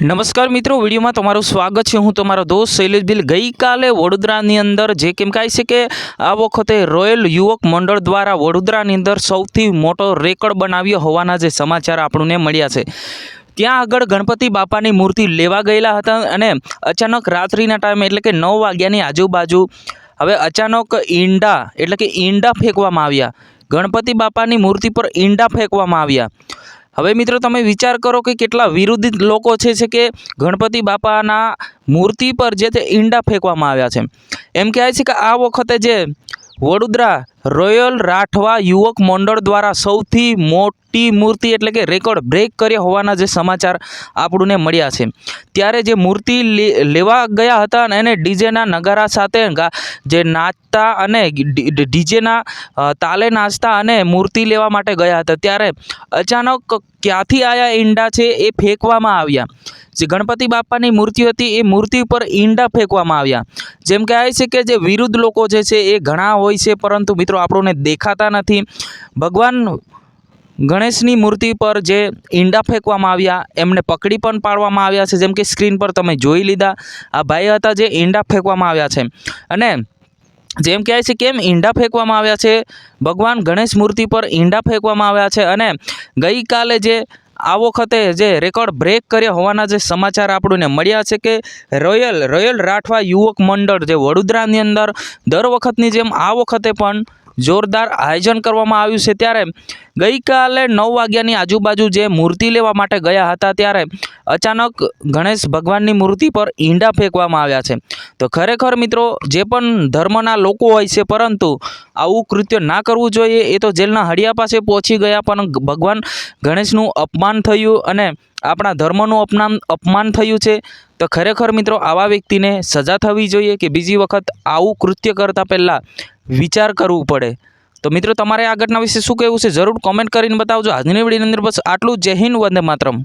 નમસ્કાર મિત્રો, વિડીયોમાં તમારું સ્વાગત છે. હું તમારો દોસ્ત શૈલેષ ભીલ ગઈકાલે વડોદરાની અંદર જે કેમ કહે છે કે આ વખતે રોયલ યુવક મંડળ દ્વારા વડોદરાની અંદર સૌથી મોટો રેકર્ડ બનાવ્યો હોવાના જે સમાચાર આપણને મળ્યા છે. ત્યાં આગળ ગણપતિ બાપાની મૂર્તિ લેવા ગયેલા હતા અને અચાનક રાત્રિના ટાઈમે, એટલે કે નવ વાગ્યાની આજુબાજુ, હવે અચાનક ઈંડા, એટલે કે ઈંડા ફેંકવામાં આવ્યા. ગણપતિ બાપાની મૂર્તિ પર ઈંડા ફેંકવામાં આવ્યા. હવે મિત્રો તમે વિચાર કરો કે કેટલા વિરુદ્ધ લોકો છે કે ગણપતિ બાપાના મૂર્તિ પર જે તે ઈંડા ફેંકવામાં આવ્યા છે. એમ કહેવાય છે કે આ વખતે જે વડોદરા રોયલ રાઠવા યુવક મંડળ દ્વારા સૌથી મોટી મૂર્તિ એટલે કે રેકોર્ડ બ્રેક કર્યા હોવાના જે સમાચાર આપણને મળ્યા છે. ત્યારે જે મૂર્તિ લેવા ગયા હતા અને એને ડીજેના નગારા સાથે જે નાચતા અને ડીજેના તાલે નાચતા અને મૂર્તિ લેવા માટે ગયા હતા. ત્યારે અચાનક ક્યાંથી આયા ઈંડા છે એ ફેંકવામાં આવ્યા. જે ગણપતિ બાપાની મૂર્તિ હતી એ મૂર્તિ પર ઈંડા ફેંકવામાં આવ્યા. જેમ કહેવાય છે કે જે વિરુદ્ધ લોકો જે છે એ ઘણા હોય છે, પરંતુ મિત્રો આપણને દેખાતા નથી. ભગવાન ગણેશની મૂર્તિ પર જે ઈંડા ફેંકવામાં આવ્યા, એમને પકડી પણ પાડવામાં આવ્યા છે. જેમ કે સ્ક્રીન પર તમે જોઈ લીધા, આ ભાઈ હતા જે ઈંડા ફેંકવામાં આવ્યા છે. અને જેમ કહેવાય છે કેમ ઈંડા ફેંકવામાં આવ્યા છે? ભગવાન ગણેશ મૂર્તિ પર ઈંડા ફેંકવામાં આવ્યા છે. અને ગઈકાલે જે આ વખતે જે રેકોર્ડ બ્રેક કર્યા હોવાના જે સમાચાર આપણને મળ્યા છે કે રોયલ રોયલ રાઠવા યુવક મંડળ જે વડોદરાની અંદર દર વખતની જેમ આ વખતે પણ જોરદાર આયોજન કરવામાં આવ્યું છે ત્યારે ગઈકાલે નવ વાગ્યાની આજુબાજુ જે મૂર્તિ લેવા માટે ગયા હતા ત્યારે અચાનક ગણેશ ભગવાનની મૂર્તિ પર ઈંડા ફેંકવામાં આવ્યા છે. તો ખરેખર મિત્રો, જે પણ ધર્મના લોકો હોય છે, પરંતુ આવું કૃત્ય ના કરવું જોઈએ, એ તો જેલના હડિયા પાસે પહોંચી ગયા, પણ ભગવાન ગણેશનું અપમાન થયું અને આપણા ધર્મનું અપમાન અપમાન થયું છે. તો ખરેખર મિત્રો આવા વ્યક્તિને સજા થવી જોઈએ કે બીજી વખત આવું કૃત્ય કરતાં પહેલાં વિચાર કરવું પડે? તો મિત્રો તમારે આ ઘટના વિશે શું કહેવું છે? જરૂર કોમેન્ટ કરીને બતાવજો. આજની વિડીયોની અંદર બસ આટલું. જય હિન્દ, વંદે માતરમ.